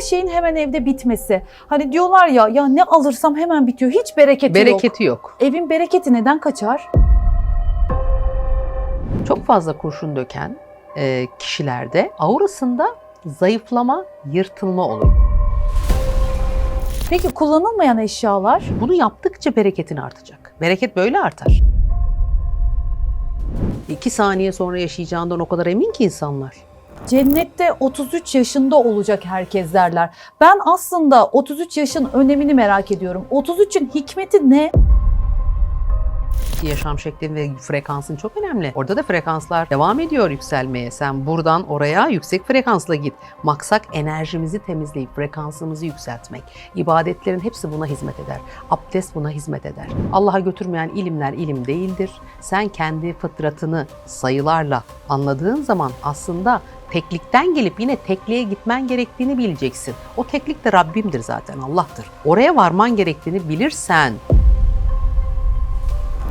her şeyin hemen evde bitmesi. Hani diyorlar ya ya ne alırsam hemen bitiyor. Hiç bereketi, yok. Bereketi yok. Evin bereketi neden kaçar? Çok fazla kurşun döken e, kişilerde aurasında zayıflama, yırtılma olur. Peki kullanılmayan eşyalar? Bunu yaptıkça bereketin artacak. Bereket böyle artar. İki saniye sonra yaşayacağından o kadar emin ki insanlar. Cennette 33 yaşında olacak herkes derler. Ben aslında 33 yaşın önemini merak ediyorum. 33'ün hikmeti ne? Yaşam şeklin ve frekansın çok önemli. Orada da frekanslar devam ediyor yükselmeye. Sen buradan oraya yüksek frekansla git. Maksat enerjimizi temizleyip frekansımızı yükseltmek. İbadetlerin hepsi buna hizmet eder. Abdest buna hizmet eder. Allah'a götürmeyen ilimler ilim değildir. Sen kendi fıtratını sayılarla anladığın zaman aslında teklikten gelip yine tekliğe gitmen gerektiğini bileceksin. O teklik de Rabbimdir zaten, Allah'tır. Oraya varman gerektiğini bilirsen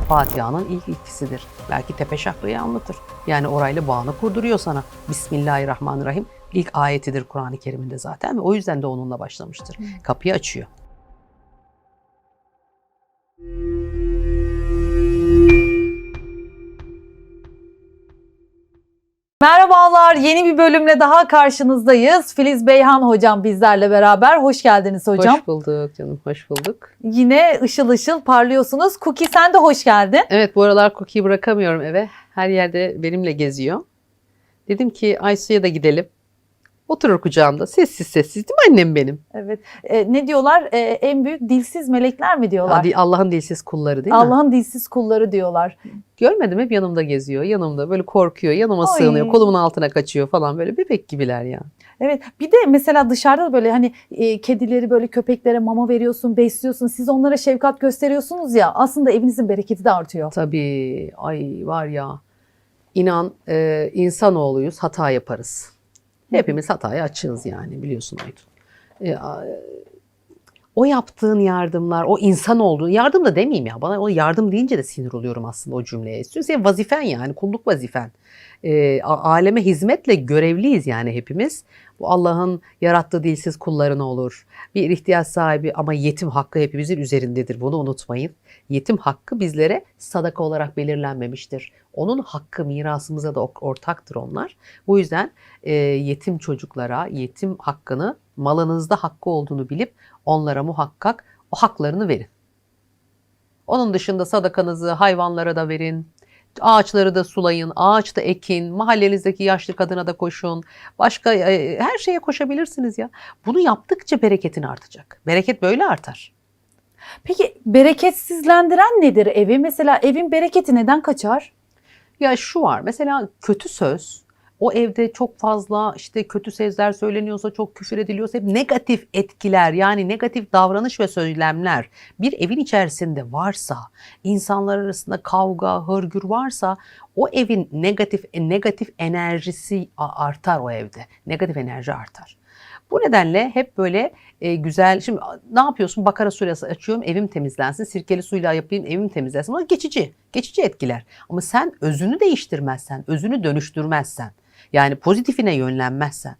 Fatiha'nın ilk ilkisidir. Belki tepe şakrayı anlatır. Yani orayla bağını kurduruyor sana. Bismillahirrahmanirrahim. İlk ayetidir Kur'an-ı Kerim'inde zaten ve o yüzden de onunla başlamıştır. Kapıyı açıyor. Merhabalar, yeni bir bölümle daha karşınızdayız. Filiz Beyhan hocam bizlerle beraber. Hoş geldiniz hocam. Hoş bulduk canım, hoş bulduk. Yine ışıl ışıl parlıyorsunuz. Cookie sen de hoş geldin. Evet bu aralar Cookie'yi bırakamıyorum eve. Her yerde benimle geziyor. Dedim ki Aysu'ya da gidelim. Oturur kucağımda. Sessiz sessiz değil mi annem benim? Evet. E, ne diyorlar? E, en büyük dilsiz melekler mi diyorlar? Allah'ın dilsiz kulları değil mi? Allah'ın dilsiz kulları diyorlar. Görmedim hep yanımda geziyor. Yanımda böyle korkuyor. Yanıma Ay. sığınıyor. Kolumun altına kaçıyor falan. Böyle bebek gibiler ya. Evet. Bir de mesela dışarıda da böyle hani e, kedileri böyle köpeklere mama veriyorsun, besliyorsun. Siz onlara şefkat gösteriyorsunuz ya. Aslında evinizin bereketi de artıyor. Tabii ay var ya inan e, insanoğluyuz hata yaparız. Hepimiz hataya açığız yani biliyorsun Aydın. E, o yaptığın yardımlar, o insan olduğun, yardım da demeyeyim ya. Bana o yardım deyince de sinir oluyorum aslında o cümleye. Senin vazifen yani, kulluk vazifen. E, aleme hizmetle görevliyiz yani hepimiz. Bu Allah'ın yarattığı dilsiz kullarına olur. Bir ihtiyaç sahibi ama yetim hakkı hepimizin üzerindedir. Bunu unutmayın. Yetim hakkı bizlere sadaka olarak belirlenmemiştir. Onun hakkı mirasımıza da ortaktır onlar. Bu yüzden e, yetim çocuklara yetim hakkını malınızda hakkı olduğunu bilip onlara muhakkak o haklarını verin. Onun dışında sadakanızı hayvanlara da verin. Ağaçları da sulayın, ağaç da ekin, mahallenizdeki yaşlı kadına da koşun. Başka e, her şeye koşabilirsiniz ya. Bunu yaptıkça bereketin artacak. Bereket böyle artar. Peki bereketsizlendiren nedir evi? Mesela evin bereketi neden kaçar? Ya şu var mesela kötü söz o evde çok fazla işte kötü sözler söyleniyorsa çok küfür ediliyorsa hep negatif etkiler yani negatif davranış ve söylemler bir evin içerisinde varsa insanlar arasında kavga hırgür varsa o evin negatif negatif enerjisi artar o evde negatif enerji artar. Bu nedenle hep böyle e, güzel, şimdi ne yapıyorsun? Bakara suresi açıyorum, evim temizlensin, sirkeli suyla yapayım, evim temizlensin. O geçici, geçici etkiler. Ama sen özünü değiştirmezsen, özünü dönüştürmezsen, yani pozitifine yönlenmezsen,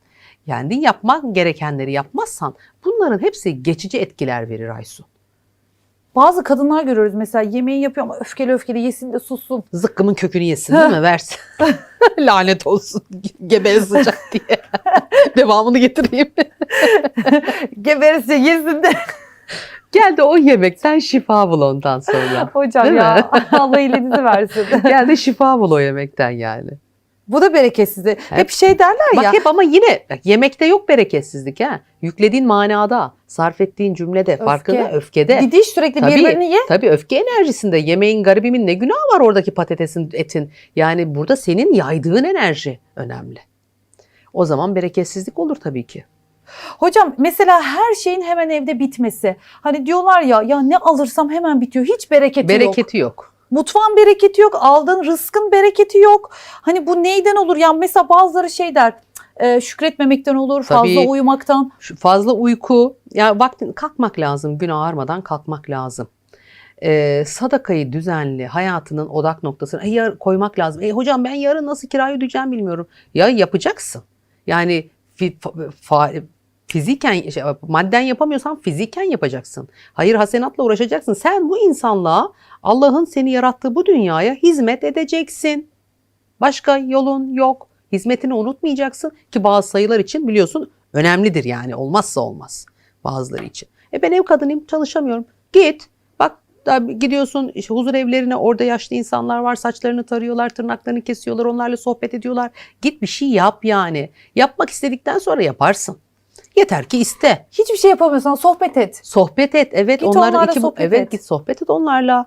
kendin yapman gerekenleri yapmazsan bunların hepsi geçici etkiler verir Aysu. Bazı kadınlar görüyoruz mesela yemeği yapıyor ama öfkeli öfkeli yesin de sussun. Zıkkımın kökünü yesin değil mi? Versin. Lanet olsun. Gebere sıcak diye. Devamını getireyim. Geberisi yesin de. Gel de o yemekten şifa bul ondan sonra. Hocam Değil ya mi? Allah iyiliğinizi versin. Gel de şifa bul o yemekten yani. Bu da bereketsizlik. Hep şey derler Bak ya. hep ama yine bak, yemekte yok bereketsizlik ha. Yüklediğin manada, sarf ettiğin cümlede, farkında, öfkede. Didiş sürekli Tabii. birilerini ye. Tabii öfke enerjisinde yemeğin garibimin ne günahı var oradaki patatesin, etin. Yani burada senin yaydığın enerji önemli. O zaman bereketsizlik olur tabii ki. Hocam mesela her şeyin hemen evde bitmesi. Hani diyorlar ya ya ne alırsam hemen bitiyor. Hiç bereketi yok. Bereketi yok. Mutfağın bereketi yok. Aldığın rızkın bereketi yok. Hani bu neyden olur? Ya mesela bazıları şey der. e, şükretmemekten olur, Tabii. fazla uyumaktan. Fazla uyku, ya vaktin kalkmak lazım, gün ağarmadan kalkmak lazım. Ee, sadakayı düzenli hayatının odak noktasına e, yar- koymak lazım. E, hocam ben yarın nasıl kirayı ödeyeceğim bilmiyorum. Ya yapacaksın. Yani fi- fa- fa- Fiziken, şey, madden yapamıyorsan fiziken yapacaksın. Hayır hasenatla uğraşacaksın. Sen bu insanlığa Allah'ın seni yarattığı bu dünyaya hizmet edeceksin. Başka yolun yok. Hizmetini unutmayacaksın ki bazı sayılar için biliyorsun önemlidir yani olmazsa olmaz bazıları için. E ben ev kadınıyım çalışamıyorum. Git bak gidiyorsun işte huzur evlerine orada yaşlı insanlar var saçlarını tarıyorlar tırnaklarını kesiyorlar onlarla sohbet ediyorlar. Git bir şey yap yani. Yapmak istedikten sonra yaparsın. Yeter ki iste. Hiçbir şey yapamıyorsan sohbet et. Sohbet et. Evet Git onlarla iki sohbet evet et. git sohbet et onlarla.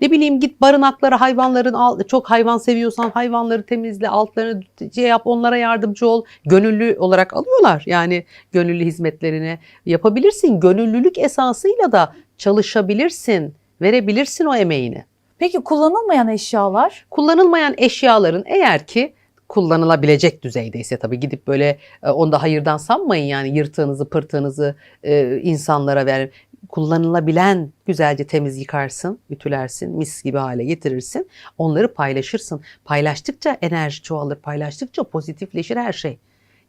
Ne bileyim git barınaklara hayvanların al, çok hayvan seviyorsan hayvanları temizle, altlarını şey yap, onlara yardımcı ol. Gönüllü olarak alıyorlar. Yani gönüllü hizmetlerini yapabilirsin. Gönüllülük esasıyla da çalışabilirsin. Verebilirsin o emeğini. Peki kullanılmayan eşyalar? Kullanılmayan eşyaların eğer ki kullanılabilecek düzeydeyse tabii gidip böyle e, onda hayırdan sanmayın yani yırtığınızı pırtığınızı e, insanlara ver. Kullanılabilen güzelce temiz yıkarsın, ütülersin, mis gibi hale getirirsin. Onları paylaşırsın. Paylaştıkça enerji çoğalır, paylaştıkça pozitifleşir her şey.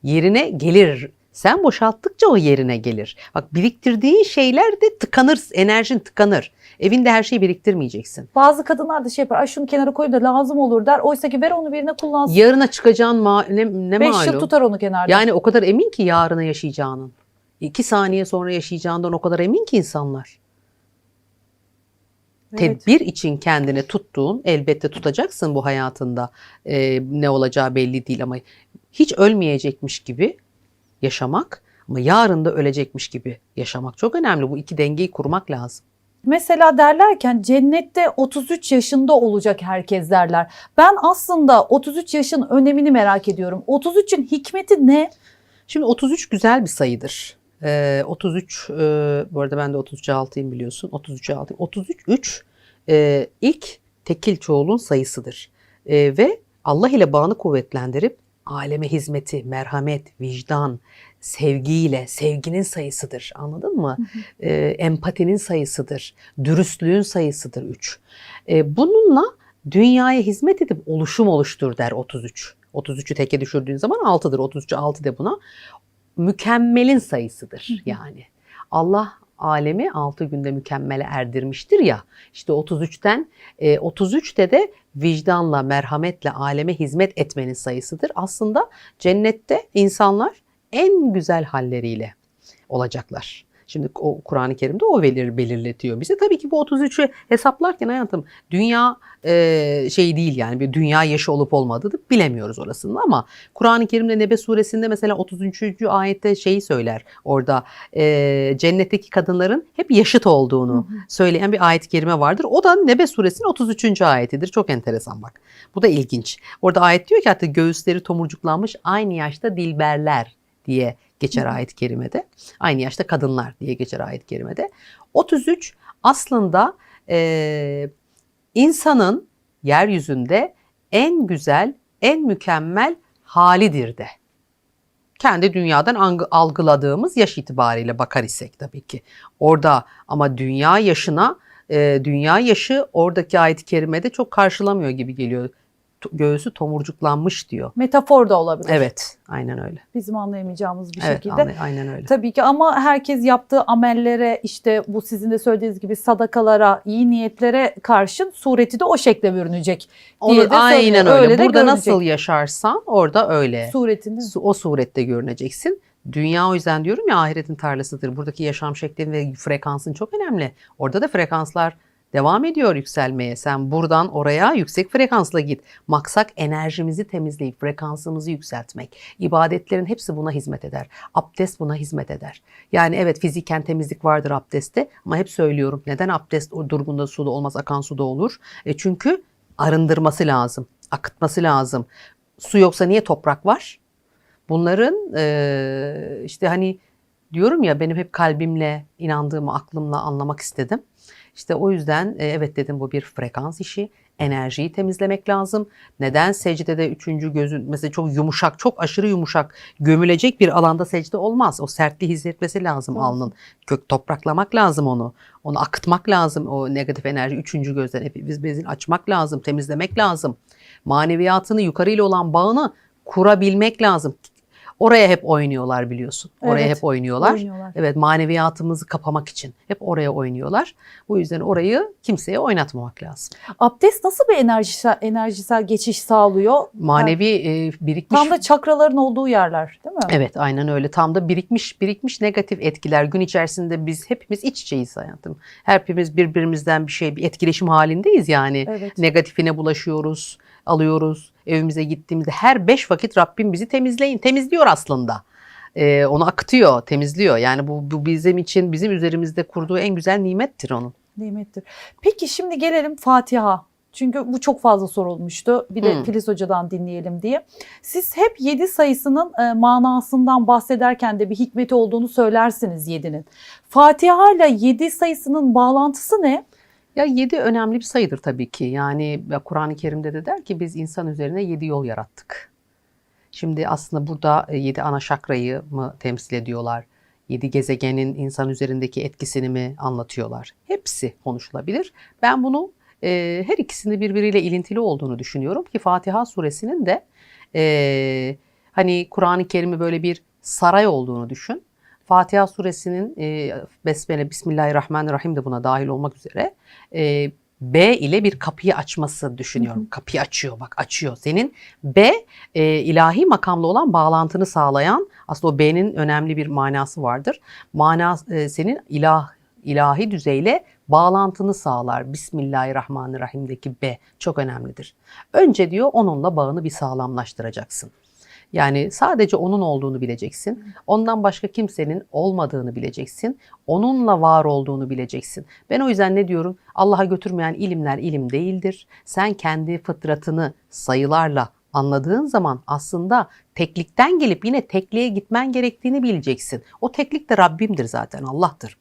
Yerine gelir. Sen boşalttıkça o yerine gelir. Bak biriktirdiğin şeyler de tıkanır, enerjin tıkanır. Evinde her şeyi biriktirmeyeceksin. Bazı kadınlar da şey yapar. Ay şunu kenara koy da lazım olur der. Oysa ki ver onu birine kullansın. Yarına çıkacağın ma- ne, ne 5 malum? yıl tutar onu kenarda. Yani o kadar emin ki yarına yaşayacağının. İki saniye sonra yaşayacağından o kadar emin ki insanlar. Evet. Tedbir için kendini tuttuğun elbette tutacaksın bu hayatında. Ee, ne olacağı belli değil ama hiç ölmeyecekmiş gibi yaşamak ama yarın da ölecekmiş gibi yaşamak çok önemli. Bu iki dengeyi kurmak lazım. Mesela derlerken cennette 33 yaşında olacak herkes derler. Ben aslında 33 yaşın önemini merak ediyorum. 33'ün hikmeti ne? Şimdi 33 güzel bir sayıdır. Ee, 33 e, bu arada ben de 33'e 6'yım biliyorsun. 33'e 6'yım. 33 3 e, ilk tekil çoğulun sayısıdır. E, ve Allah ile bağını kuvvetlendirip aleme hizmeti, merhamet, vicdan, sevgiyle, sevginin sayısıdır. Anladın mı? E, empatinin sayısıdır. Dürüstlüğün sayısıdır 3. E, bununla dünyaya hizmet edip oluşum oluştur der 33. 33'ü teke düşürdüğün zaman 6'dır. 33'ü 6 de buna. Mükemmelin sayısıdır yani. Allah alemi 6 günde mükemmele erdirmiştir ya. İşte 33'ten e, 33'te de vicdanla, merhametle aleme hizmet etmenin sayısıdır. Aslında cennette insanlar en güzel halleriyle olacaklar. Şimdi o Kur'an-ı Kerim'de o belir, belirletiyor bize. Tabii ki bu 33'ü hesaplarken hayatım dünya e, şey değil yani bir dünya yaşı olup olmadığını bilemiyoruz orasını ama Kur'an-ı Kerim'de Nebe suresinde mesela 33. ayette şeyi söyler orada e, cennetteki kadınların hep yaşıt olduğunu söyleyen bir ayet-i kerime vardır. O da Nebe suresinin 33. ayetidir. Çok enteresan bak. Bu da ilginç. Orada ayet diyor ki hatta göğüsleri tomurcuklanmış aynı yaşta dilberler diye geçer ayet-i kerimede. Aynı yaşta kadınlar diye geçer ayet-i kerimede. 33 aslında e, insanın yeryüzünde en güzel, en mükemmel halidir de. Kendi dünyadan algıladığımız yaş itibariyle bakar isek tabii ki. Orada ama dünya yaşına, e, dünya yaşı oradaki ayet-i kerimede çok karşılamıyor gibi geliyor. Göğsü tomurcuklanmış diyor. Metafor da olabilir. Evet, aynen öyle. Bizim anlayamayacağımız bir evet, şekilde. anla- aynen öyle. Tabii ki ama herkes yaptığı amellere işte bu sizin de söylediğiniz gibi sadakalara, iyi niyetlere karşın sureti de o şekle bürünecek. diye Onu de aynen öyle. Öyle Burada görünecek. nasıl yaşarsan orada öyle. Suretini. Su- O surette görüneceksin. Dünya o yüzden diyorum ya ahiretin tarlasıdır. Buradaki yaşam şeklin ve frekansın çok önemli. Orada da frekanslar devam ediyor yükselmeye. Sen buradan oraya yüksek frekansla git. Maksat enerjimizi temizleyip frekansımızı yükseltmek. İbadetlerin hepsi buna hizmet eder. Abdest buna hizmet eder. Yani evet fiziken temizlik vardır abdestte ama hep söylüyorum. Neden abdest durgunda suda olmaz akan suda olur? E çünkü arındırması lazım. Akıtması lazım. Su yoksa niye toprak var? Bunların eee, işte hani diyorum ya benim hep kalbimle, inandığımı aklımla anlamak istedim. İşte o yüzden e, evet dedim bu bir frekans işi. Enerjiyi temizlemek lazım. Neden secdede üçüncü gözün mesela çok yumuşak, çok aşırı yumuşak gömülecek bir alanda secde olmaz. O sertliği hissetmesi lazım alnın. Kök topraklamak lazım onu. Onu akıtmak lazım o negatif enerji. Üçüncü gözden epifiz bezini açmak lazım, temizlemek lazım. Maneviyatını yukarıyla olan bağını kurabilmek lazım. Oraya hep oynuyorlar biliyorsun. Oraya Evet, hep oynuyorlar. Oynuyorlar. Evet maneviyatımızı kapamak için hep oraya oynuyorlar. Bu yüzden orayı kimseye oynatmamak lazım. Abdest nasıl bir enerjisel, enerjisel geçiş sağlıyor? Manevi e, birikmiş Tam da çakraların olduğu yerler değil mi? Evet aynen öyle. Tam da birikmiş birikmiş negatif etkiler gün içerisinde biz hepimiz iç içeyiz hayatım. Hepimiz birbirimizden bir şey bir etkileşim halindeyiz yani. Evet. Negatifine bulaşıyoruz, alıyoruz. Evimize gittiğimizde her beş vakit Rabbim bizi temizleyin. Temizliyor aslında. Ee, onu akıtıyor, temizliyor. Yani bu, bu bizim için, bizim üzerimizde kurduğu en güzel nimettir onun. Nimettir. Peki şimdi gelelim Fatiha. Çünkü bu çok fazla sorulmuştu. Bir de Hmm. Filiz Hoca'dan dinleyelim diye. Siz hep 7 sayısının e, manasından bahsederken de bir hikmeti olduğunu söylersiniz 7'nin. Fatiha ile 7 sayısının bağlantısı ne? Ya yedi önemli bir sayıdır tabii ki. Yani ya Kur'an-ı Kerim'de de der ki biz insan üzerine yedi yol yarattık. Şimdi aslında burada e, yedi ana şakrayı mı temsil ediyorlar? Yedi gezegenin insan üzerindeki etkisini mi anlatıyorlar? Hepsi konuşulabilir. Ben bunu e, her ikisini birbiriyle ilintili olduğunu düşünüyorum ki Fatiha suresinin de e, hani Kur'an-ı Kerim'i böyle bir saray olduğunu düşün. Fatiha suresinin e, Besmele, Bismillahirrahmanirrahim de buna dahil olmak üzere e, B ile bir kapıyı açması düşünüyorum. Hı hı. Kapıyı açıyor bak açıyor. Senin B e, ilahi makamla olan bağlantını sağlayan aslında o B'nin önemli bir manası vardır. Mana e, senin ilah ilahi düzeyle bağlantını sağlar. Bismillahirrahmanirrahim'deki B çok önemlidir. Önce diyor onunla bağını bir sağlamlaştıracaksın. Yani sadece onun olduğunu bileceksin. Ondan başka kimsenin olmadığını bileceksin. Onunla var olduğunu bileceksin. Ben o yüzden ne diyorum? Allah'a götürmeyen ilimler ilim değildir. Sen kendi fıtratını sayılarla anladığın zaman aslında teklikten gelip yine tekliğe gitmen gerektiğini bileceksin. O teklik de Rabbimdir zaten Allah'tır.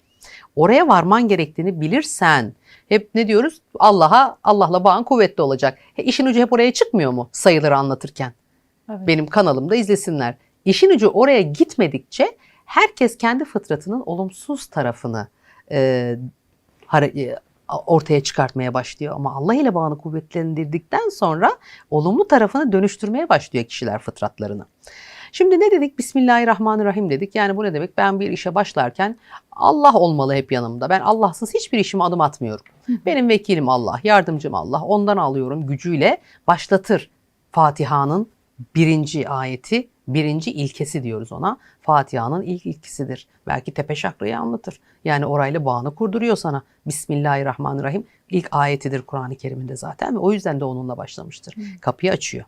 Oraya varman gerektiğini bilirsen hep ne diyoruz? Allah'a Allah'la bağın kuvvetli olacak. E, işin ucu hep oraya çıkmıyor mu sayıları anlatırken? Evet. benim kanalımda izlesinler. İşin ucu oraya gitmedikçe herkes kendi fıtratının olumsuz tarafını e, e, ortaya çıkartmaya başlıyor. Ama Allah ile bağını kuvvetlendirdikten sonra olumlu tarafını dönüştürmeye başlıyor kişiler fıtratlarını. Şimdi ne dedik? Bismillahirrahmanirrahim dedik. Yani bu ne demek? Ben bir işe başlarken Allah olmalı hep yanımda. Ben Allahsız hiçbir işime adım atmıyorum. Benim vekilim Allah, yardımcım Allah. Ondan alıyorum gücüyle başlatır Fatiha'nın birinci ayeti, birinci ilkesi diyoruz ona. Fatiha'nın ilk ilkesidir. Belki tepe şakrayı anlatır. Yani orayla bağını kurduruyor sana. Bismillahirrahmanirrahim. İlk ayetidir Kur'an-ı Kerim'inde zaten ve o yüzden de onunla başlamıştır. Kapıyı açıyor.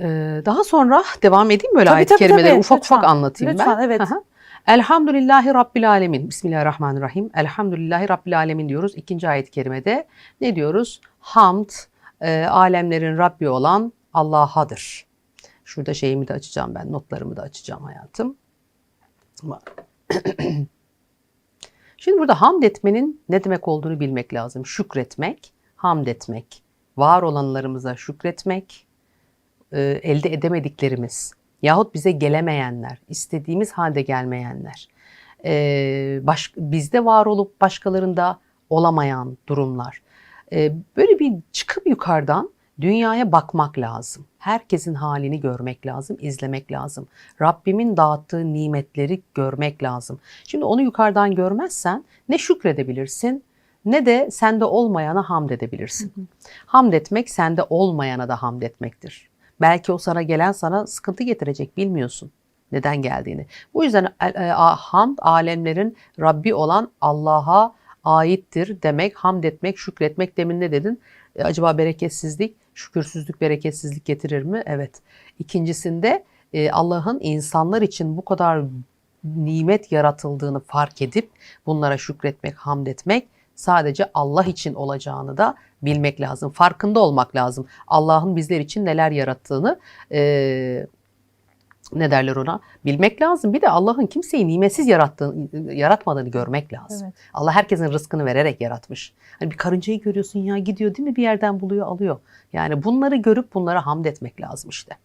Ee, daha sonra devam edeyim böyle Tabii, ayet-i kerimeleri tabii. ufak ufak Lütfen. anlatayım ben. Lütfen, evet. Aha. Elhamdülillahi Rabbil Alemin. Bismillahirrahmanirrahim. Elhamdülillahi Rabbil Alemin diyoruz. İkinci ayet-i kerimede ne diyoruz? Hamd, e, alemlerin Rabbi olan Allah'adır. Şurada şeyimi de açacağım ben, notlarımı da açacağım hayatım. Şimdi burada hamd etmenin ne demek olduğunu bilmek lazım. Şükretmek, hamd etmek, var olanlarımıza şükretmek, e, elde edemediklerimiz yahut bize gelemeyenler, istediğimiz halde gelmeyenler, e, baş, bizde var olup başkalarında olamayan durumlar. E, böyle bir çıkıp yukarıdan dünyaya bakmak lazım. Herkesin halini görmek lazım, izlemek lazım. Rabbimin dağıttığı nimetleri görmek lazım. Şimdi onu yukarıdan görmezsen ne şükredebilirsin ne de sende olmayana hamd edebilirsin. Hamd etmek sende olmayana da hamd etmektir. Belki o sana gelen sana sıkıntı getirecek bilmiyorsun neden geldiğini. Bu yüzden e, e, hamd alemlerin Rabbi olan Allah'a aittir demek, hamd etmek, şükretmek demin ne dedin? E, acaba bereketsizlik, şükürsüzlük bereketsizlik getirir mi? Evet. İkincisinde e, Allah'ın insanlar için bu kadar nimet yaratıldığını fark edip bunlara şükretmek, hamd etmek sadece Allah için olacağını da bilmek lazım. Farkında olmak lazım. Allah'ın bizler için neler yarattığını e, ne derler ona bilmek lazım. Bir de Allah'ın kimseyi nimetsiz yarattığını, yaratmadığını görmek lazım. Evet. Allah herkesin rızkını vererek yaratmış. Hani bir karıncayı görüyorsun ya gidiyor değil mi bir yerden buluyor alıyor. Yani bunları görüp bunlara hamd etmek lazım işte.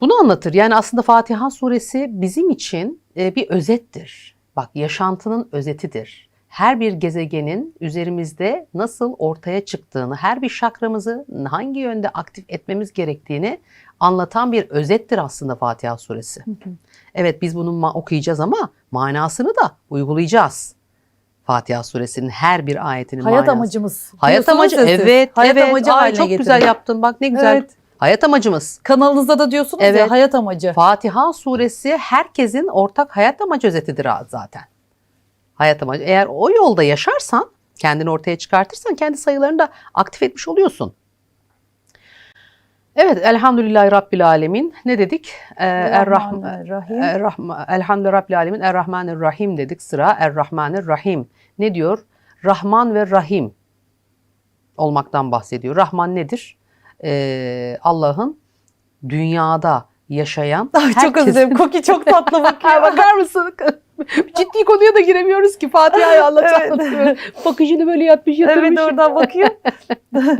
Bunu anlatır. Yani aslında Fatiha suresi bizim için e, bir özettir. Bak yaşantının özetidir. Her bir gezegenin üzerimizde nasıl ortaya çıktığını, her bir şakramızı hangi yönde aktif etmemiz gerektiğini anlatan bir özettir aslında Fatiha suresi. Evet biz bunu okuyacağız ama manasını da uygulayacağız. Fatiha suresinin her bir ayetinin Hayat manası. amacımız. Hayat amacı siz. evet Hayat evet amacı Ay, çok getirin. güzel yaptın bak ne güzel. Evet. Hayat amacımız. Kanalınızda da diyorsunuz Evet. ya hayat amacı. Fatiha suresi herkesin ortak hayat amacı özetidir zaten. Hayat amacı. Eğer o yolda yaşarsan, kendini ortaya çıkartırsan kendi sayılarını da aktif etmiş oluyorsun. Evet, elhamdülillahi rabbil alemin. Ne dedik? Ee, Er-Rahman, Rahim. Er-Rahman, elhamdülillahi rabbil alemin. Er-Rahmanir-Rahim dedik. Sıra Er-Rahmanir-Rahim. Ne diyor? Rahman ve Rahim olmaktan bahsediyor. Rahman nedir? Ee, Allah'ın dünyada yaşayan Ay, çok herkes- özür dilerim. Koki çok tatlı bakıyor. Bakar mısın? Ciddi konuya da giremiyoruz ki Fatiha'yı anlatalım. Bakışını böyle yapmış yatırmış. evet oradan bakıyor.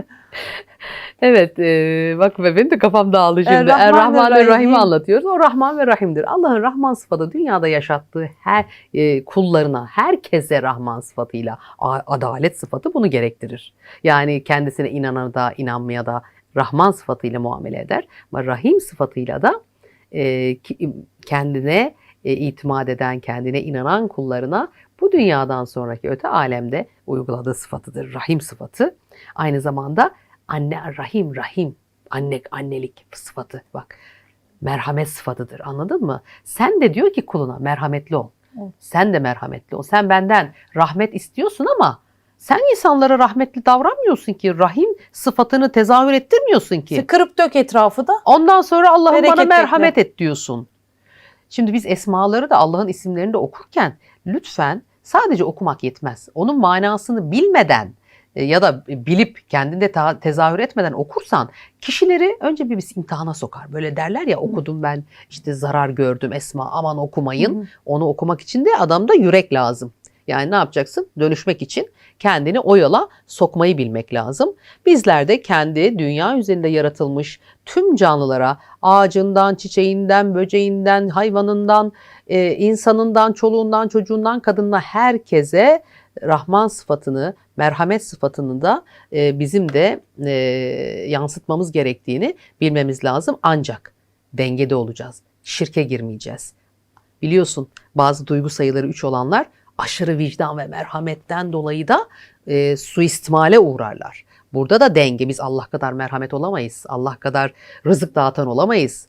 Evet, e, bak ve benim de kafam dağıldı şimdi. Er-Rahman ve Er-Rahman ve Rahim. Rahim'i anlatıyoruz. O Rahman ve Rahim'dir. Allah'ın Rahman sıfatı dünyada yaşattığı her e, kullarına, herkese Rahman sıfatıyla adalet sıfatı bunu gerektirir. Yani kendisine inanana da, inanmaya da Rahman sıfatıyla muamele eder. Ama Rahim sıfatıyla da e, kendine e, itimat eden, kendine inanan kullarına bu dünyadan sonraki öte alemde uyguladığı sıfatıdır. Rahim sıfatı. Aynı zamanda anne rahim rahim anne annelik sıfatı bak merhamet sıfatıdır anladın mı? Sen de diyor ki kuluna merhametli ol. Evet. Sen de merhametli ol. Sen benden rahmet istiyorsun ama sen insanlara rahmetli davranmıyorsun ki. Rahim sıfatını tezahür ettirmiyorsun ki. Kırıp dök etrafı da. Ondan sonra Allah'ım bana merhamet et diyorsun. Şimdi biz esmaları da Allah'ın isimlerini de okurken lütfen sadece okumak yetmez. Onun manasını bilmeden e, ya da bilip kendinde tezahür etmeden okursan kişileri önce bir biz imtihana sokar. Böyle derler ya okudum ben işte zarar gördüm esma aman okumayın. Onu okumak için de adamda yürek lazım. Yani ne yapacaksın? Dönüşmek için kendini o yola sokmayı bilmek lazım. Bizler de kendi dünya üzerinde yaratılmış tüm canlılara ağacından, çiçeğinden, böceğinden, hayvanından, e, insanından, çoluğundan, çocuğundan, kadınına herkese Rahman sıfatını, merhamet sıfatını da e, bizim de e, yansıtmamız gerektiğini bilmemiz lazım. Ancak dengede olacağız. Şirke girmeyeceğiz. Biliyorsun bazı duygu sayıları 3 olanlar aşırı vicdan ve merhametten dolayı da e, suistimale uğrarlar. Burada da denge. Biz Allah kadar merhamet olamayız. Allah kadar rızık dağıtan olamayız.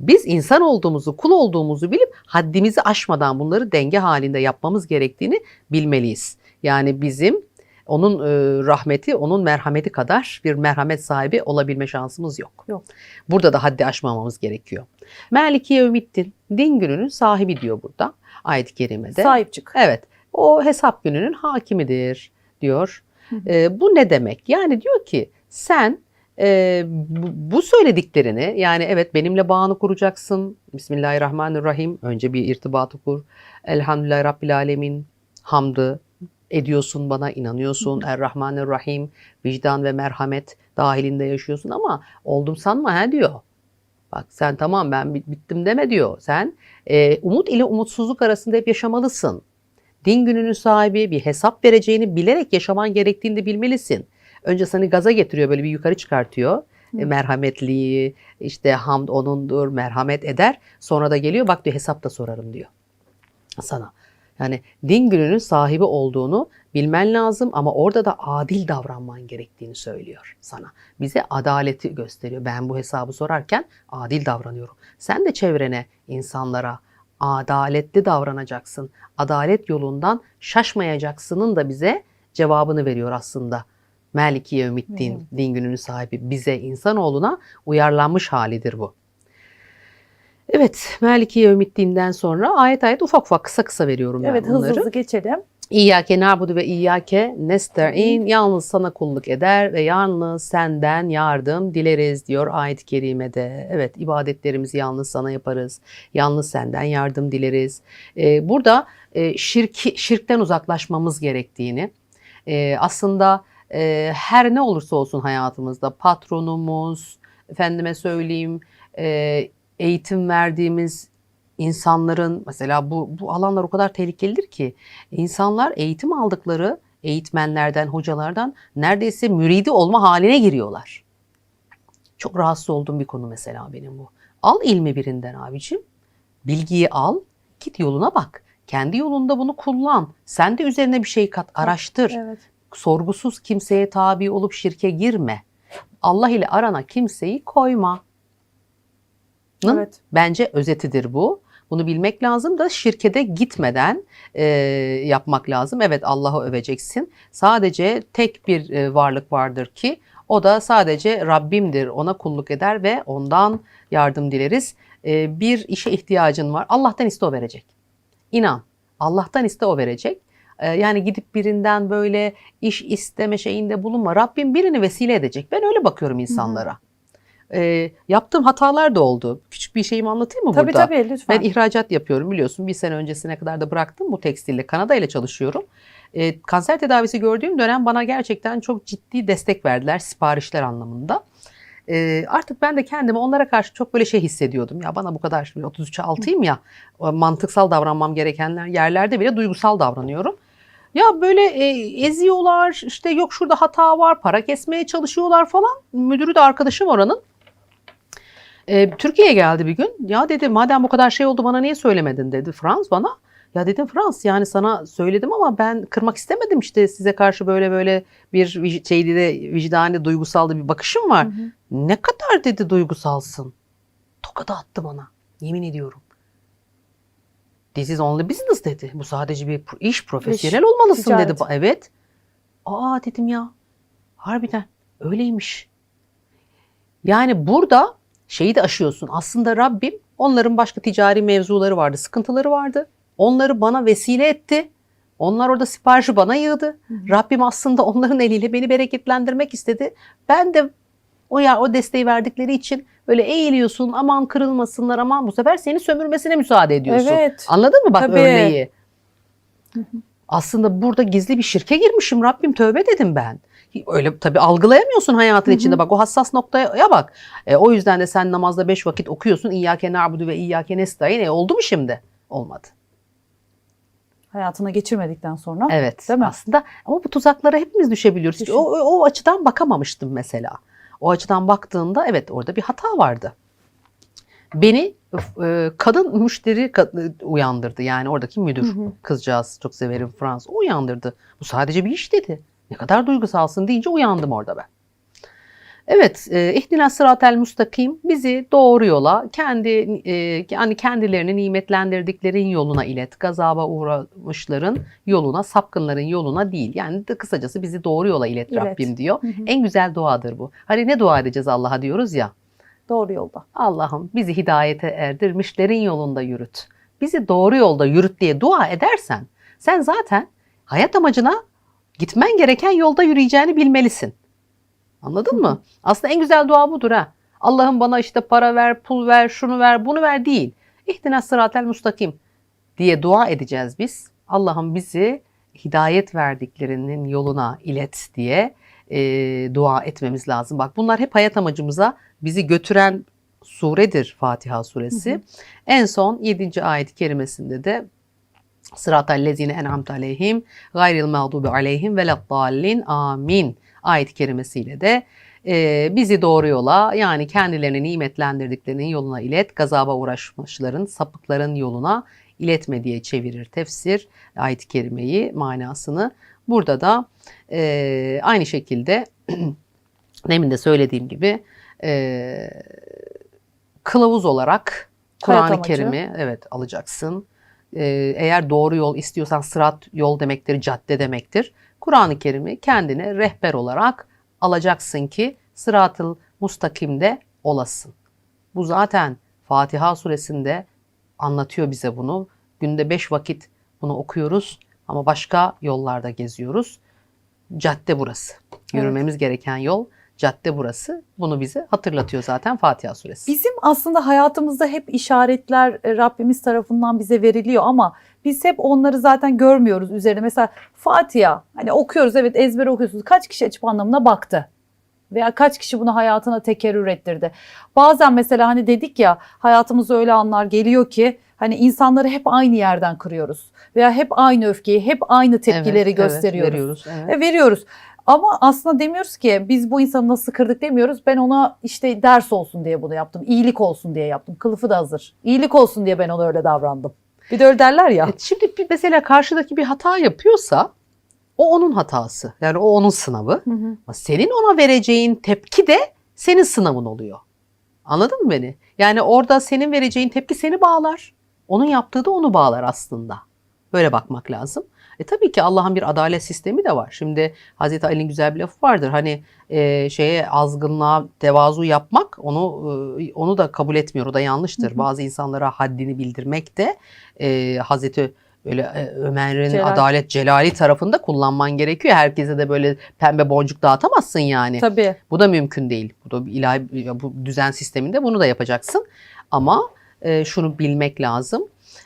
Biz insan olduğumuzu, kul olduğumuzu bilip haddimizi aşmadan bunları denge halinde yapmamız gerektiğini bilmeliyiz. Yani bizim onun e, rahmeti, onun merhameti kadar bir merhamet sahibi olabilme şansımız yok. Yok. Burada da haddi aşmamamız gerekiyor. Meliki Yevmiddin, din gününün sahibi diyor burada ayet-i kerimede. Sahip çık. Evet. O hesap gününün hakimidir diyor. Hı hı. Ee, bu ne demek? Yani diyor ki sen e, bu, söylediklerini yani evet benimle bağını kuracaksın. Bismillahirrahmanirrahim. Önce bir irtibatı kur. Elhamdülillahi Rabbil Alemin. Hamdı ediyorsun bana, inanıyorsun. Errahmanirrahim. Vicdan ve merhamet dahilinde yaşıyorsun ama oldum sanma ha diyor. Bak sen tamam ben bit- bittim deme diyor. Sen e, umut ile umutsuzluk arasında hep yaşamalısın. Din gününün sahibi bir hesap vereceğini bilerek yaşaman gerektiğini de bilmelisin. Önce seni gaza getiriyor böyle bir yukarı çıkartıyor. E, merhametliği işte hamd onundur merhamet eder. Sonra da geliyor bak diyor hesap da sorarım diyor sana. Yani din gününün sahibi olduğunu bilmen lazım ama orada da adil davranman gerektiğini söylüyor sana. Bize adaleti gösteriyor. Ben bu hesabı sorarken adil davranıyorum. Sen de çevrene, insanlara adaletli davranacaksın. Adalet yolundan şaşmayacaksının da bize cevabını veriyor aslında. Meliki Yevmiddin, din gününün sahibi bize, insanoğluna uyarlanmış halidir bu. Evet, Meliki Yevmiddin'den sonra ayet ayet ufak ufak kısa kısa veriyorum ben Evet hızlı bunları. hızlı geçelim. İyyâke na'budu ve iyyâke nesta'in. Yalnız sana kulluk eder ve yalnız senden yardım dileriz diyor ayet-i kerimede. Evet ibadetlerimizi yalnız sana yaparız. Yalnız senden yardım dileriz. Ee, burada e, şirki, şirkten uzaklaşmamız gerektiğini e, aslında e, her ne olursa olsun hayatımızda patronumuz, efendime söyleyeyim e, eğitim verdiğimiz insanların mesela bu bu alanlar o kadar tehlikelidir ki insanlar eğitim aldıkları eğitmenlerden, hocalardan neredeyse müridi olma haline giriyorlar. Çok rahatsız olduğum bir konu mesela benim bu. Al ilmi birinden abicim. Bilgiyi al, git yoluna bak. Kendi yolunda bunu kullan. Sen de üzerine bir şey kat, araştır. Evet. Sorgusuz kimseye tabi olup şirke girme. Allah ile arana kimseyi koyma. Evet. Bence özetidir bu. Bunu bilmek lazım da şirkete gitmeden e, yapmak lazım. Evet Allah'ı öveceksin. Sadece tek bir e, varlık vardır ki o da sadece Rabbimdir. Ona kulluk eder ve ondan yardım dileriz. E, bir işe ihtiyacın var. Allah'tan iste o verecek. İnan. Allah'tan iste o verecek. E, yani gidip birinden böyle iş isteme şeyinde bulunma. Rabbim birini vesile edecek. Ben öyle bakıyorum insanlara. E, yaptığım hatalar da oldu. Küçük bir şeyimi anlatayım mı Tabii burada? tabii lütfen. Ben ihracat yapıyorum biliyorsun. Bir sene öncesine kadar da bıraktım bu tekstille. Kanada ile çalışıyorum. E, kanser tedavisi gördüğüm dönem bana gerçekten çok ciddi destek verdiler siparişler anlamında. E, artık ben de kendimi onlara karşı çok böyle şey hissediyordum. Ya bana bu kadar şimdi 33'e altıyım ya o mantıksal davranmam gerekenler yerlerde bile duygusal davranıyorum. Ya böyle e, eziyorlar işte yok şurada hata var para kesmeye çalışıyorlar falan. Müdürü de arkadaşım oranın. E, Türkiye'ye geldi bir gün. Ya dedi madem bu kadar şey oldu bana niye söylemedin dedi Frans bana. Ya dedim Frans yani sana söyledim ama ben kırmak istemedim işte size karşı böyle böyle bir şeydi de vicdani duygusal da bir bakışım var. Hı hı. Ne kadar dedi duygusalsın. Tokadı attı bana. Yemin ediyorum. This is only business dedi. Bu sadece bir iş profesyonel olmalısın ticaret. dedi. Evet. Aa dedim ya. Harbiden öyleymiş. Yani burada şeyi de aşıyorsun. Aslında Rabbim onların başka ticari mevzuları vardı, sıkıntıları vardı. Onları bana vesile etti. Onlar orada siparişi bana yığdı. Rabbim aslında onların eliyle beni bereketlendirmek istedi. Ben de o ya o desteği verdikleri için böyle eğiliyorsun aman kırılmasınlar aman bu sefer seni sömürmesine müsaade ediyorsun. Evet. Anladın mı bak Tabii. örneği? Aslında burada gizli bir şirke girmişim Rabbim tövbe dedim ben. Öyle tabii algılayamıyorsun hayatın içinde bak o hassas noktaya bak. E, o yüzden de sen namazda beş vakit okuyorsun. İyyâke na'budu ve iyyâke nestaîn. E, oldu mu şimdi? Olmadı. Hayatına geçirmedikten sonra. Evet Değil mi? aslında ama bu tuzaklara hepimiz düşebiliyoruz. Düşün. O, o, açıdan bakamamıştım mesela. O açıdan baktığında evet orada bir hata vardı. Beni e, kadın müşteri ka- uyandırdı. Yani oradaki müdür Hı hı. kızcağız çok severim Frans. O uyandırdı. Bu sadece bir iş dedi. Ne kadar duygusalsın deyince uyandım orada ben. Evet, e, ihtinas sıratel müstakim bizi doğru yola, kendi e, yani kendilerini nimetlendirdiklerin yoluna ilet. Gazaba uğramışların yoluna, sapkınların yoluna değil. Yani de kısacası bizi doğru yola ilet, İlet. Rabbim diyor. Hı hı. En güzel duadır bu. Hani ne dua edeceğiz Allah'a diyoruz ya. Doğru yolda. Allah'ım bizi hidayete erdirmişlerin yolunda yürüt. Bizi doğru yolda yürüt diye dua edersen sen zaten hayat amacına gitmen gereken yolda yürüyeceğini bilmelisin. Anladın mı? Aslında en güzel dua budur ha. Allah'ım bana işte para ver, pul ver, şunu ver, bunu ver değil. İhtinas sıratel mustakim diye dua edeceğiz biz. Allah'ım bizi hidayet verdiklerinin yoluna ilet diye e, dua etmemiz lazım. Bak bunlar hep hayat amacımıza bizi götüren suredir Fatiha suresi. Hı hı. En son 7. ayet-i kerimesinde de Sıratal lezine en'amte aleyhim gayril mağdubi aleyhim veleddallin amin ayet-i kerimesiyle de e, bizi doğru yola yani kendilerini nimetlendirdiklerinin yoluna ilet, gazaba uğraşmışların, sapıkların yoluna iletme diye çevirir tefsir ayet-i kerimeyi manasını. Burada da e, aynı şekilde demin de söylediğim gibi e, kılavuz olarak Kur'an-ı. Kerim'i evet alacaksın. E, eğer doğru yol istiyorsan sırat yol demektir, cadde demektir. Kur'an-ı Kerim'i kendine rehber olarak alacaksın ki sıratıl mustakimde olasın. Bu zaten Fatiha suresinde anlatıyor bize bunu. Günde beş vakit bunu okuyoruz ama başka yollarda geziyoruz. Cadde burası. Yürümemiz gereken yol cadde burası. Bunu bize hatırlatıyor zaten Fatiha suresi. Bizim aslında hayatımızda hep işaretler e, Rabbimiz tarafından bize veriliyor ama biz hep onları zaten görmüyoruz üzerine. Mesela Fatiha hani okuyoruz evet ezbere okuyorsunuz. Kaç kişi açıp anlamına baktı? Veya kaç kişi bunu hayatına tekerrür ettirdi? Bazen mesela hani dedik ya hayatımıza öyle anlar geliyor ki Hani insanları hep aynı yerden kırıyoruz. Veya hep aynı öfkeyi, hep aynı tepkileri Evet, evet, gösteriyoruz. veriyoruz. Evet. E, veriyoruz. Ama aslında demiyoruz ki biz bu insanı nasıl kırdık demiyoruz. Ben ona işte ders olsun diye bunu yaptım. iyilik olsun diye yaptım. Kılıfı da hazır. İyilik olsun diye ben ona öyle davrandım. Bir de öyle derler ya. E, Şimdi bir, mesela karşıdaki bir hata yapıyorsa o onun hatası. Yani o onun sınavı. Hı hı. Ama senin ona vereceğin tepki de senin sınavın oluyor. Anladın mı beni? Yani orada senin vereceğin tepki seni bağlar. Onun yaptığı da onu bağlar aslında. Böyle bakmak lazım. E tabii ki Allah'ın bir adalet sistemi de var. Şimdi Hazreti Ali'nin güzel bir lafı vardır. Hani e, şeye azgınlığa tevazu yapmak onu e, onu da kabul etmiyor. O da yanlıştır. Hı hı. Bazı insanlara haddini bildirmek de e, Hazreti böyle e, Ömer'in Celal. adalet celali tarafında kullanman gerekiyor. Herkese de böyle pembe boncuk dağıtamazsın yani. Tabii. Bu da mümkün değil. Bu da ilahi bu düzen sisteminde bunu da yapacaksın. Ama e, şunu bilmek lazım.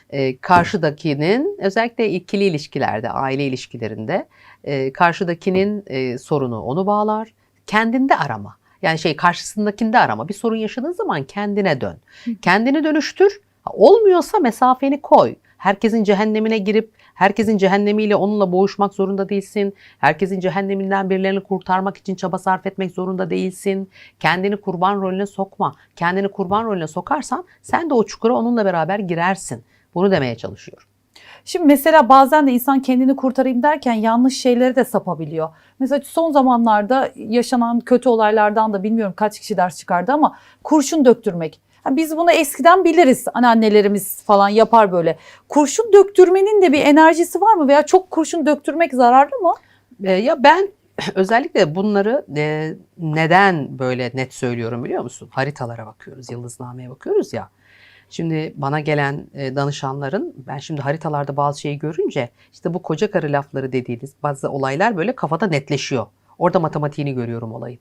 E, karşıdakinin özellikle ikili ilişkilerde, aile ilişkilerinde e, karşıdakinin e, sorunu onu bağlar. Kendinde arama. Yani şey karşısındakinde arama. Bir sorun yaşadığın zaman kendine dön. Kendini dönüştür. Olmuyorsa mesafeni koy. Herkesin cehennemine girip herkesin cehennemiyle onunla boğuşmak zorunda değilsin. Herkesin cehenneminden birilerini kurtarmak için çaba sarf etmek zorunda değilsin. Kendini kurban rolüne sokma. Kendini kurban rolüne sokarsan sen de o çukura onunla beraber girersin. Bunu demeye çalışıyorum. Şimdi mesela bazen de insan kendini kurtarayım derken yanlış şeyleri de sapabiliyor. Mesela son zamanlarda yaşanan kötü olaylardan da bilmiyorum kaç kişi ders çıkardı ama kurşun döktürmek. Ha, Biz bunu eskiden biliriz. Anneannelerimiz falan yapar böyle. Kurşun döktürmenin de bir enerjisi var mı? Veya çok kurşun döktürmek zararlı mı? E, ya ben özellikle bunları e, neden böyle net söylüyorum biliyor musun? Haritalara bakıyoruz, yıldıznameye bakıyoruz ya. Şimdi bana gelen e, danışanların ben şimdi haritalarda bazı şeyi görünce işte bu koca karı lafları dediğiniz bazı olaylar böyle kafada netleşiyor. Orada matematiğini görüyorum olayın.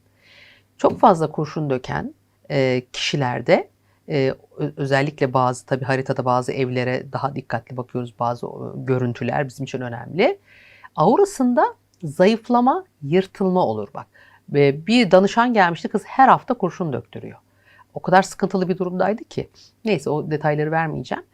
Çok fazla kurşun döken e, kişilerde e, özellikle bazı tabii haritada bazı evlere daha dikkatli bakıyoruz. Bazı görüntüler bizim için önemli. Aurasında zayıflama, yırtılma olur bak. Bir danışan gelmişti kız her hafta kurşun döktürüyor. O kadar sıkıntılı bir durumdaydı ki. Neyse o detayları vermeyeceğim.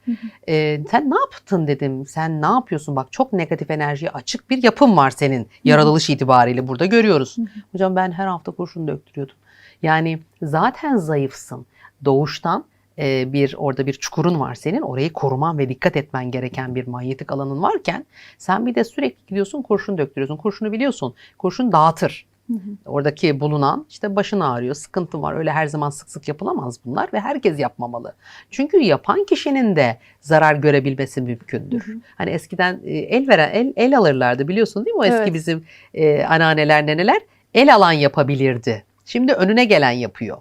Ee, sen ne yaptın dedim. Sen ne yapıyorsun? Bak çok negatif enerjiye açık bir yapım var senin. Yaratılış itibariyle burada görüyoruz. Hocam ben her hafta kurşun döktürüyordum. Yani zaten zayıfsın. Doğuştan e, bir orada bir çukurun var senin. Orayı koruman ve dikkat etmen gereken bir manyetik alanın varken sen bir de sürekli gidiyorsun kurşun döktürüyorsun. Kurşunu biliyorsun. Kurşun dağıtır. Oradaki bulunan işte başın ağrıyor, sıkıntı var. Öyle her zaman sık sık yapılamaz bunlar ve herkes yapmamalı. Çünkü yapan kişinin de zarar görebilmesi mümkündür. Hani eskiden e, el veren el, el alırlardı biliyorsun değil mi? O eski Evet. bizim e, anneanneler, neneler el alan yapabilirdi. Şimdi önüne gelen yapıyor.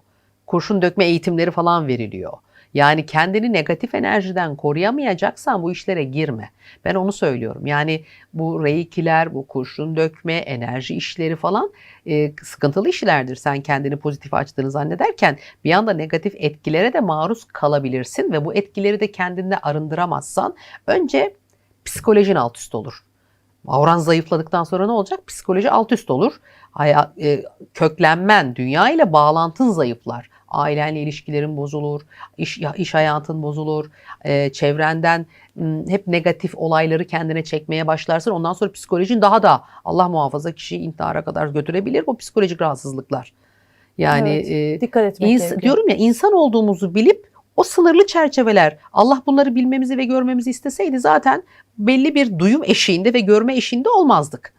Kurşun dökme eğitimleri falan veriliyor. Yani kendini negatif enerjiden koruyamayacaksan bu işlere girme. Ben onu söylüyorum. Yani bu reikiler, bu kurşun dökme, enerji işleri falan e, sıkıntılı işlerdir. Sen kendini pozitif açtığını zannederken bir anda negatif etkilere de maruz kalabilirsin ve bu etkileri de kendinde arındıramazsan önce psikolojin alt üst olur. Auran zayıfladıktan sonra ne olacak? Psikoloji alt üst olur. Haya- e, köklenmen, dünya ile bağlantın zayıflar. Ailenle ilişkilerin bozulur, iş, iş hayatın bozulur, e, çevrenden hep negatif olayları kendine çekmeye başlarsın. Ondan sonra psikolojin daha da Allah muhafaza kişiyi intihara kadar götürebilir o psikolojik rahatsızlıklar. Yani Evet, e, Dikkat etmek İns- gerekiyor. diyorum ya insan olduğumuzu bilip o sınırlı çerçeveler Allah bunları bilmemizi ve görmemizi isteseydi zaten belli bir duyum eşiğinde ve görme eşiğinde olmazdık.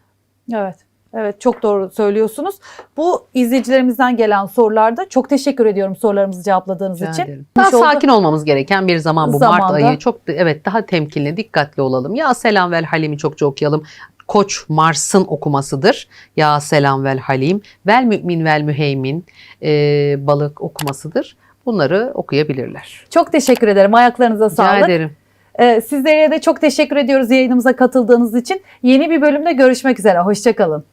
Evet. Evet çok doğru söylüyorsunuz. Bu izleyicilerimizden gelen sorularda çok teşekkür ediyorum sorularımızı cevapladığınız Rica için. ederim. Daha Hoş oldu. sakin olmamız gereken bir zaman bu Mart Zamanda. ayı. Çok evet daha temkinli, dikkatli olalım. Ya selam vel halimi çokça okuyalım. Koç Mars'ın okumasıdır. Ya selam vel halim. Vel mümin vel müheymin e, balık okumasıdır. Bunları okuyabilirler. Çok teşekkür ederim. Ayaklarınıza Rica sağlık. ederim. Ee, sizlere de çok teşekkür ediyoruz yayınımıza katıldığınız için. Yeni bir bölümde görüşmek üzere. Hoşçakalın.